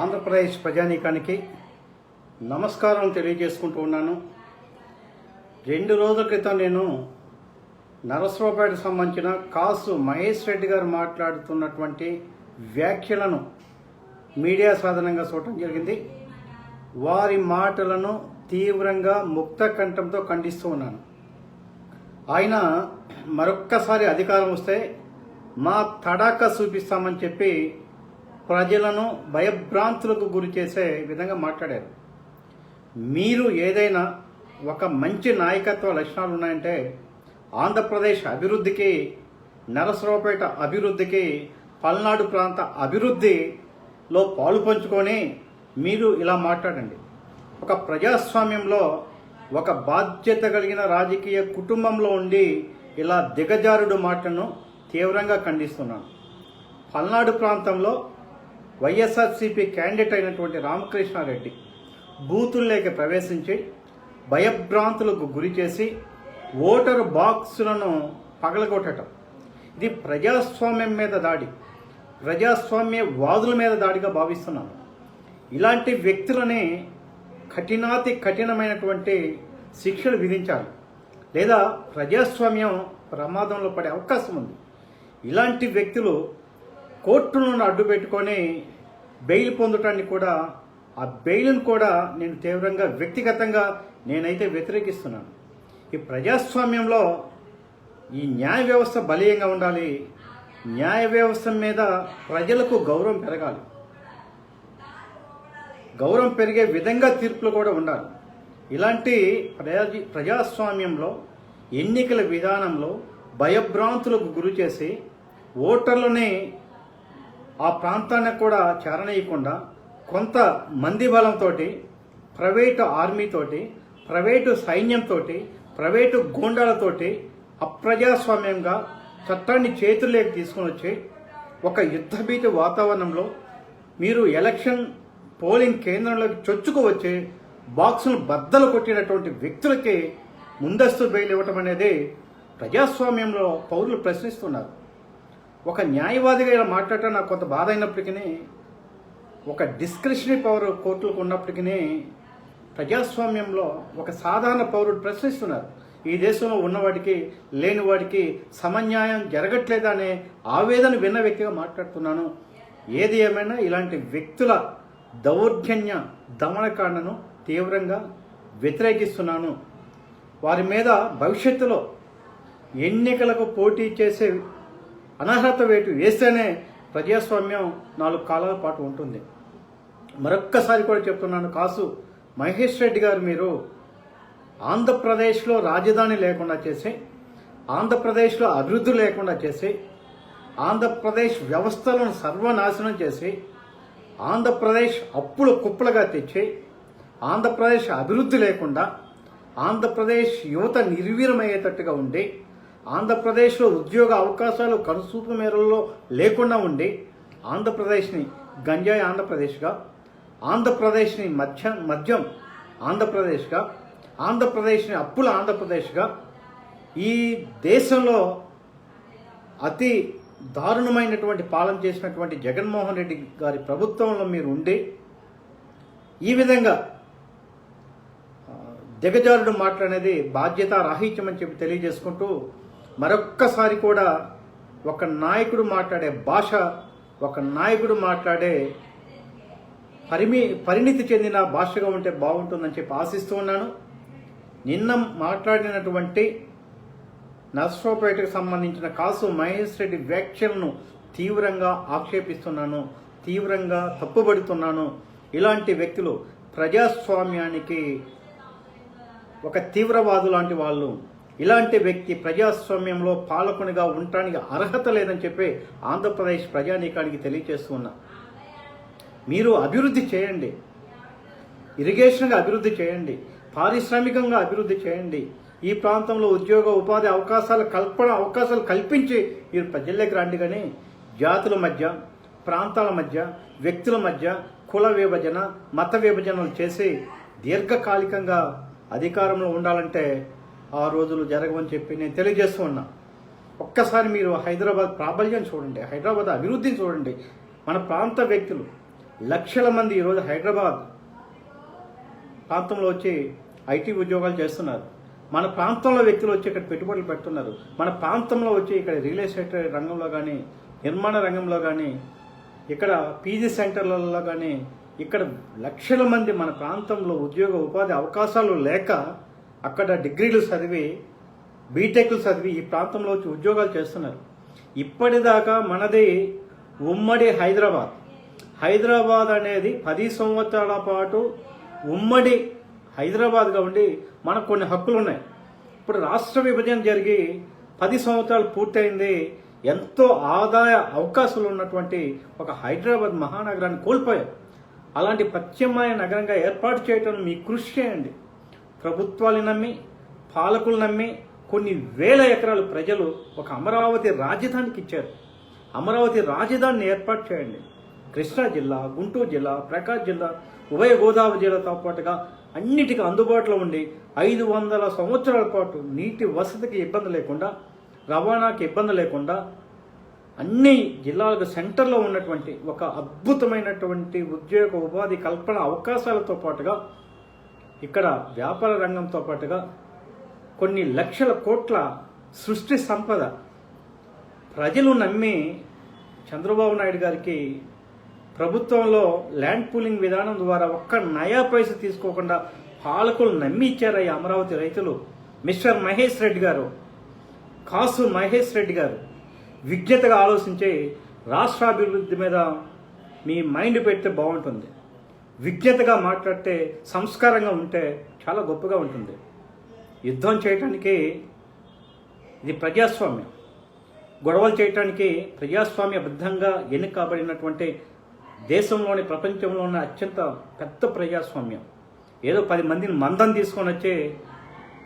ఆంధ్రప్రదేశ్ ప్రజానీకానికి నమస్కారం తెలియజేసుకుంటూ ఉన్నాను. రెండు రోజుల క్రితం నేను నరసరావుపేట సంబంధించిన కాసు మహేష్ రెడ్డి గారు మాట్లాడుతున్నటువంటి వ్యాఖ్యలను మీడియా సాధనంగా చూడటం జరిగింది. వారి మాటలను తీవ్రంగా ముక్త కంఠంతో ఖండిస్తూ ఉన్నాను. ఆయన మరొక్కసారి అధికారం వస్తే మా తడాక చూపిస్తామని చెప్పి ప్రజలను భయభ్రాంతులకు గురి చేసే విధంగా మాట్లాడారు. మీరు ఏదైనా ఒక మంచి నాయకత్వ లక్షణాలు ఉన్నాయంటే ఆంధ్రప్రదేశ్ అభివృద్ధికి నరసరావుపేట అభివృద్ధికి పల్నాడు ప్రాంత అభివృద్ధిలో పాలు పంచుకొని మీరు ఇలా మాట్లాడండి. ఒక ప్రజాస్వామ్యంలో ఒక బాధ్యత కలిగిన రాజకీయ కుటుంబంలో ఉండి ఇలా దిగజారుడు మాటను తీవ్రంగా ఖండిస్తున్నాను. పల్నాడు ప్రాంతంలో వైఎస్ఆర్సీపీ క్యాండిడేట్ అయినటువంటి రామకృష్ణారెడ్డి బూతుల్లోకి ప్రవేశించి భయభ్రాంతులకు గురి చేసి ఓటరు బాక్సులను పగలగొట్టడం ఇది ప్రజాస్వామ్యం మీద దాడి. ప్రజాస్వామ్య వాదుల మీద దాడిగా భావిస్తున్నాను ఇలాంటి వ్యక్తులని కఠినాతి కఠినమైనటువంటి శిక్షలు విధించాలి. లేదా ప్రజాస్వామ్యం ప్రమాదంలో పడే అవకాశం ఉంది. ఇలాంటి వ్యక్తులు కోర్టులను అడ్డు పెట్టుకొని బెయిల్ పొందటాన్ని కూడా ఆ బెయిల్ను కూడా నేను తీవ్రంగా వ్యక్తిగతంగా నేనైతే వ్యతిరేకిస్తున్నాను. ఈ ప్రజాస్వామ్యంలో ఈ న్యాయ వ్యవస్థ బలీయంగా ఉండాలి. న్యాయ వ్యవస్థ మీద ప్రజలకు గౌరవం పెరగాలి. గౌరవం పెరిగే విధంగా తీర్పులు కూడా ఉండాలి. ఇలాంటి ప్రజా ప్రజాస్వామ్యంలో ఎన్నికల విధానంలో భయభ్రాంతులకు గురి చేసి ఓటర్లని ఆ ప్రాంతానికి కూడా చేరనీయకుండా కొంత మంది బలంతో ప్రైవేటు ఆర్మీతోటి ప్రైవేటు సైన్యంతో ప్రైవేటు గూండాలతోటి అప్రజాస్వామ్యంగా చట్టాన్ని చేతుల్లోకి తీసుకుని వచ్చి ఒక యుద్ధభీతి వాతావరణంలో మీరు ఎలక్షన్ పోలింగ్ కేంద్రంలోకి చొచ్చుకు వచ్చి బాక్సును బద్దలు కొట్టినటువంటి వ్యక్తులకి ముందస్తు బెయిల్ ఇవ్వటం అనేది ప్రజాస్వామ్యంలో పౌరులు ప్రశ్నిస్తున్నారు. ఒక న్యాయవాదిగా ఇలా మాట్లాడటం నాకు కొంత బాధ అయినప్పటికీ ఒక డిస్క్రిషనరీ పవర్ కోర్టులకు ఉన్నప్పటికీ ప్రజాస్వామ్యంలో ఒక సాధారణ పౌరుడు ప్రశ్నిస్తున్నారు. ఈ దేశంలో ఉన్నవాడికి లేనివాడికి సమన్యాయం జరగట్లేదా అనే ఆవేదన విన్న వ్యక్తిగా మాట్లాడుతున్నాను. ఏది ఏమైనా ఇలాంటి వ్యక్తుల దౌర్జన్య దమనకాండను తీవ్రంగా వ్యతిరేకిస్తున్నాను. వారి మీద భవిష్యత్తులో ఎన్నికలకు పోటీ చేసే అనర్హత వేటు వేస్తేనే ప్రజాస్వామ్యం నాలుగు కాలాల పాటు ఉంటుంది. మరొక్కసారి కూడా చెప్తున్నాను కాసు మహేష్ రెడ్డి గారు మీరు ఆంధ్రప్రదేశ్లో రాజధాని లేకుండా చేసి ఆంధ్రప్రదేశ్లో అభివృద్ధి లేకుండా చేసి ఆంధ్రప్రదేశ్ వ్యవస్థలను సర్వనాశనం చేసి ఆంధ్రప్రదేశ్ అప్పులు కుప్పలుగా తెచ్చి ఆంధ్రప్రదేశ్ అభివృద్ధి లేకుండా ఆంధ్రప్రదేశ్ యువత నిర్వీరమయ్యేటట్టుగా ఉండి ఆంధ్రప్రదేశ్లో ఉద్యోగ అవకాశాలు కనుసూపు మేరల్లో లేకుండా ఉండి ఆంధ్రప్రదేశ్ని గంజాయి ఆంధ్రప్రదేశ్గా ఆంధ్రప్రదేశ్ని మధ్య మద్యం ఆంధ్రప్రదేశ్గా ఆంధ్రప్రదేశ్ని అప్పుల ఆంధ్రప్రదేశ్గా ఈ దేశంలో అతి దారుణమైనటువంటి పాలన చేసినటువంటి జగన్మోహన్ రెడ్డి గారి ప్రభుత్వంలో మీరు ఉండి ఈ విధంగా దిగజారుడు మాట్లాడేది బాధ్యత రాహిత్యం అని చెప్పి తెలియజేసుకుంటూ మరొక్కసారి కూడా ఒక నాయకుడు మాట్లాడే భాష ఒక నాయకుడు మాట్లాడే పరిమి పరిణితి చెందిన భాషగా ఉంటే బాగుంటుందని చెప్పి ఆశిస్తూ ఉన్నాను. నిన్న మాట్లాడినటువంటి నర్సరావుపేటకు సంబంధించిన కాసు మహేష్ రెడ్డి వ్యాఖ్యలను తీవ్రంగా ఆక్షేపిస్తున్నాను తీవ్రంగా తప్పుబడుతున్నాను. ఇలాంటి వ్యక్తులు ప్రజాస్వామ్యానికి ఒక తీవ్రవాదు లాంటి వాళ్ళు ఇలాంటి వ్యక్తి ప్రజాస్వామ్యంలో పాలకునిగా ఉండటానికి అర్హత లేదని చెప్పి ఆంధ్రప్రదేశ్ ప్రజానీకానికి తెలియజేస్తున్నా మీరు అభివృద్ధి చేయండి. ఇరిగేషన్గా అభివృద్ధి చేయండి. పారిశ్రామికంగా అభివృద్ధి చేయండి. ఈ ప్రాంతంలో ఉద్యోగ ఉపాధి అవకాశాలు కల్పన అవకాశాలు కల్పించి మీరు ప్రజల్లోకి రండి కానీ జాతుల మధ్య ప్రాంతాల మధ్య వ్యక్తుల మధ్య కుల విభజన మత విభజనలు చేసి దీర్ఘకాలికంగా అధికారంలో ఉండాలంటే ఆ రోజులు జరగవని చెప్పి నేను తెలియజేస్తూ ఉన్నా. ఒక్కసారి మీరు హైదరాబాద్ ప్రాబల్యం చూడండి హైదరాబాద్ అభివృద్ధిని చూడండి. మన ప్రాంత వ్యక్తులు లక్షల మంది ఈరోజు హైదరాబాద్ ప్రాంతంలో వచ్చి ఐటీ ఉద్యోగాలు చేస్తున్నారు. మన ప్రాంతంలో వ్యక్తులు వచ్చి ఇక్కడ పెట్టుబడులు పెడుతున్నారు. మన ప్రాంతంలో వచ్చి ఇక్కడ రియల్ ఎస్టేట్ రంగంలో కానీ నిర్మాణ రంగంలో కానీ ఇక్కడ పీజీ సెంటర్లలో కానీ ఇక్కడ లక్షల మంది మన ప్రాంతంలో ఉద్యోగ ఉపాధి అవకాశాలు లేక అక్కడ డిగ్రీలు చదివి బీటెక్లు చదివి ఈ ప్రాంతంలో వచ్చి ఉద్యోగాలు చేస్తున్నారు. ఇప్పటిదాకా మనది ఉమ్మడి హైదరాబాద్. హైదరాబాద్ అనేది పది సంవత్సరాల పాటు ఉమ్మడి హైదరాబాద్గా ఉండి మనకు కొన్ని హక్కులు ఉన్నాయి ఇప్పుడు రాష్ట్ర విభజన జరిగి పది సంవత్సరాలు పూర్తయింది. ఎంతో ఆదాయ అవకాశాలు ఉన్నటువంటి ఒక హైదరాబాద్ మహానగరాన్ని కోల్పోయాం. అలాంటి పశ్చిమాయ నగరంగా ఏర్పాటు చేయటం మీ కృషి చేయండి. ప్రభుత్వాలు నమ్మి పాలకులు నమ్మి కొన్ని వేల ఎకరాలు ప్రజలు ఒక అమరావతి రాజధానికి ఇచ్చారు. అమరావతి రాజధానిని ఏర్పాటు చేయండి. కృష్ణా జిల్లా గుంటూరు జిల్లా ప్రకాశ్ జిల్లా ఉభయ గోదావరి జిల్లాతో పాటుగా అన్నిటికీ అందుబాటులో ఉండి ఐదు వందల సంవత్సరాల పాటు నీటి వసతికి ఇబ్బంది లేకుండా రవాణాకి ఇబ్బంది లేకుండా అన్ని జిల్లాలకు సెంటర్లో ఉన్నటువంటి ఒక అద్భుతమైనటువంటి ఉద్యోగ ఉపాధి కల్పన అవకాశాలతో పాటుగా ఇక్కడ వ్యాపార రంగంతో పాటుగా కొన్ని లక్షల కోట్ల సృష్టి సంపద ప్రజలు నమ్మి చంద్రబాబు నాయుడు గారికి ప్రభుత్వంలో ల్యాండ్ పూలింగ్ విధానం ద్వారా ఒక్క నయా పైస తీసుకోకుండా పాలకులు నమ్మి ఇచ్చారు ఈ అమరావతి రైతులు. మిస్టర్ మహేష్ రెడ్డి గారు కాసు మహేష్ రెడ్డి గారు విజ్ఞతగా ఆలోచించి రాష్ట్రాభివృద్ధి మీద మీ మైండ్ పెడితే బాగుంటుంది. విజ్ఞతగా మాట్లాడితే సంస్కారంగా ఉంటే చాలా గొప్పగా ఉంటుంది. యుద్ధం చేయటానికి ఇది ప్రజాస్వామ్యం. గొడవలు చేయటానికి ప్రజాస్వామ్యబద్ధంగా బద్ధంగా కాబడినటువంటి దేశంలోని ప్రపంచంలో ఉన్న అత్యంత పెద్ద ప్రజాస్వామ్యం. ఏదో పది మందిని మందం తీసుకొని వచ్చి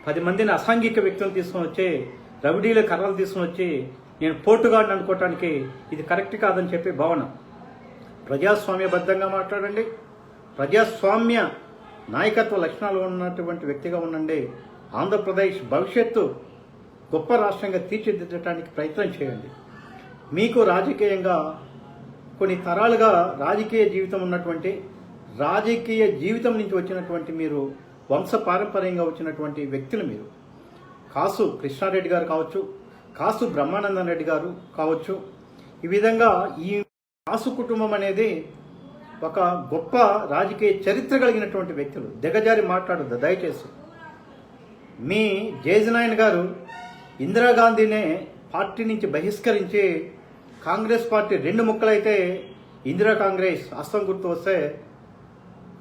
పది మందిని అసాంఘిక వ్యక్తులను తీసుకొని వచ్చి రవిడీల కర్రలు తీసుకొని వచ్చి నేను పోటుగాడిని అనుకోవటానికి ఇది కరెక్ట్ కాదని చెప్పి భావన. ప్రజాస్వామ్యబద్ధంగా మాట్లాడండి. ప్రజాస్వామ్య నాయకత్వ లక్షణాలు ఉన్నటువంటి వ్యక్తిగా ఉండండి. ఆంధ్రప్రదేశ్ భవిష్యత్తు గొప్ప రాష్ట్రంగా తీర్చిదిద్దడానికి ప్రయత్నం చేయండి. మీకు రాజకీయంగా కొన్ని తరాలుగా రాజకీయ జీవితం ఉన్నటువంటి రాజకీయ జీవితం నుంచి వచ్చినటువంటి మీరు వంశ పారంపర్యంగా వచ్చినటువంటి వ్యక్తులు మీరు. కాసు కృష్ణారెడ్డి గారు కావచ్చు కాసు బ్రహ్మానందన్ రెడ్డి గారు కావచ్చు. ఈ విధంగా ఈ కాసు కుటుంబం అనేది ఒక గొప్ప రాజకీయ చరిత్ర కలిగినటువంటి వ్యక్తులు. దిగజారి మాట్లాడద్దు దయచేసి. మీ జేజనాయన్ గారు ఇందిరాగాంధీనే పార్టీ నుంచి బహిష్కరించి కాంగ్రెస్ పార్టీ రెండు ముక్కలైతే ఇందిరా కాంగ్రెస్ అస్తం గుర్తు వస్తే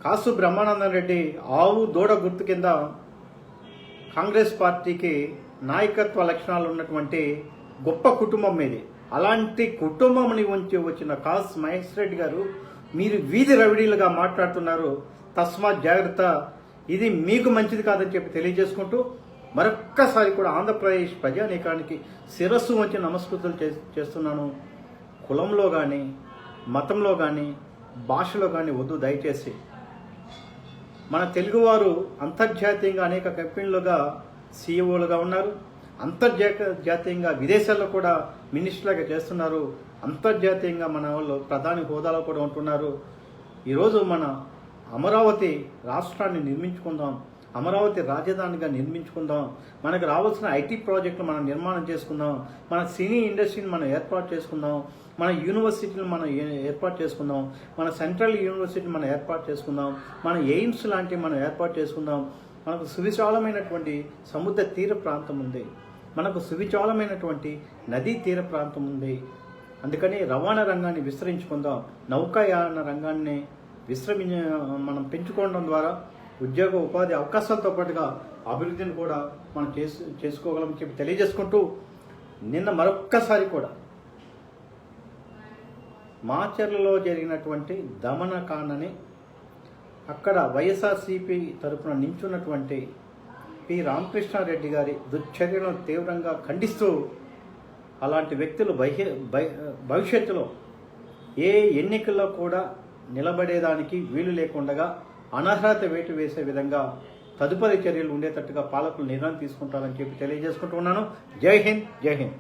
కాసు బ్రహ్మానందం రెడ్డి ఆవు దూడ గుర్తు కింద కాంగ్రెస్ పార్టీకి నాయకత్వ లక్షణాలు ఉన్నటువంటి గొప్ప కుటుంబం ఇది అలాంటి కుటుంబం నుంచి వచ్చిన కాస్ మహేష్ రెడ్డి గారు మీరు వీధి రవిడీలుగా మాట్లాడుతున్నారు తస్మాత్ జాగ్రత్త. ఇది మీకు మంచిది కాదని చెప్పి తెలియజేసుకుంటూ మరొక్కసారి కూడా ఆంధ్రప్రదేశ్ ప్రజానీకానికి శిరస్సు వంచి నమస్కృతులు చే- చేస్తున్నాను. కులంలో కానీ మతంలో కానీ భాషలో కానీ వద్దు దయచేసి. మన తెలుగువారు అంతర్జాతీయంగా అనేక కంపెనీలుగా సీఈఓలుగా ఉన్నారు. అంతర్జాతీయంగా విదేశాల్లో కూడా మినిస్టర్లాగా చేస్తున్నారు. అంతర్జాతీయంగా మన వాళ్ళు ప్రధాని హోదాలో కూడా ఉంటున్నారు. ఈరోజు మన అమరావతి రాష్ట్రాన్ని నిర్మించుకుందాం. అమరావతి రాజధానిగా నిర్మించుకుందాం. మనకు రావాల్సిన ఐటీ ప్రాజెక్టులు మనం నిర్మాణం చేసుకుందాం. మన సినీ ఇండస్ట్రీని మనం ఏర్పాటు చేసుకుందాం. మన యూనివర్సిటీని మనం ఏ- ఏర్పాటు చేసుకుందాం. మన సెంట్రల్ యూనివర్సిటీని మనం ఏర్పాటు చేసుకుందాం. మన ఎయిమ్స్ లాంటివి మనం ఏర్పాటు చేసుకుందాం. మనకు సువిశాలమైనటువంటి సముద్ర తీర ప్రాంతం ఉంది. మనకు సువిచాలమైనటువంటి నదీ తీర ప్రాంతం ఉంది. అందుకని రవాణా రంగాన్ని విస్తరించుకుందాం. నౌకాయాన రంగాన్ని విశ్రమి మనం పెంచుకోవడం ద్వారా ఉద్యోగ ఉపాధి అవకాశాలతో పాటుగా అభివృద్ధిని కూడా మనం చేసు చేసుకోగలం చెప్పి తెలియజేసుకుంటూ నిన్న మరొక్కసారి కూడా మాచర్లలో జరిగినటువంటి దమనకాండని అక్కడ వైఎస్ఆర్సీపీ తరఫున నించున్నటువంటి పి రామకృష్ణారెడ్డి గారి దుశ్చర్యలను తీవ్రంగా ఖండిస్తూ అలాంటి వ్యక్తులు బహి బై- భవిష్యత్తులో ఏ ఎన్నికల్లో కూడా నిలబడేదానికి వీలు లేకుండా అనర్హత వేటు వేసే విధంగా తదుపరి చర్యలు ఉండేటట్టుగా పాలకులు నిర్ణయం తీసుకుంటారని చెప్పి తెలియజేసుకుంటూ ఉన్నాను. జై హింద్ జై హింద్.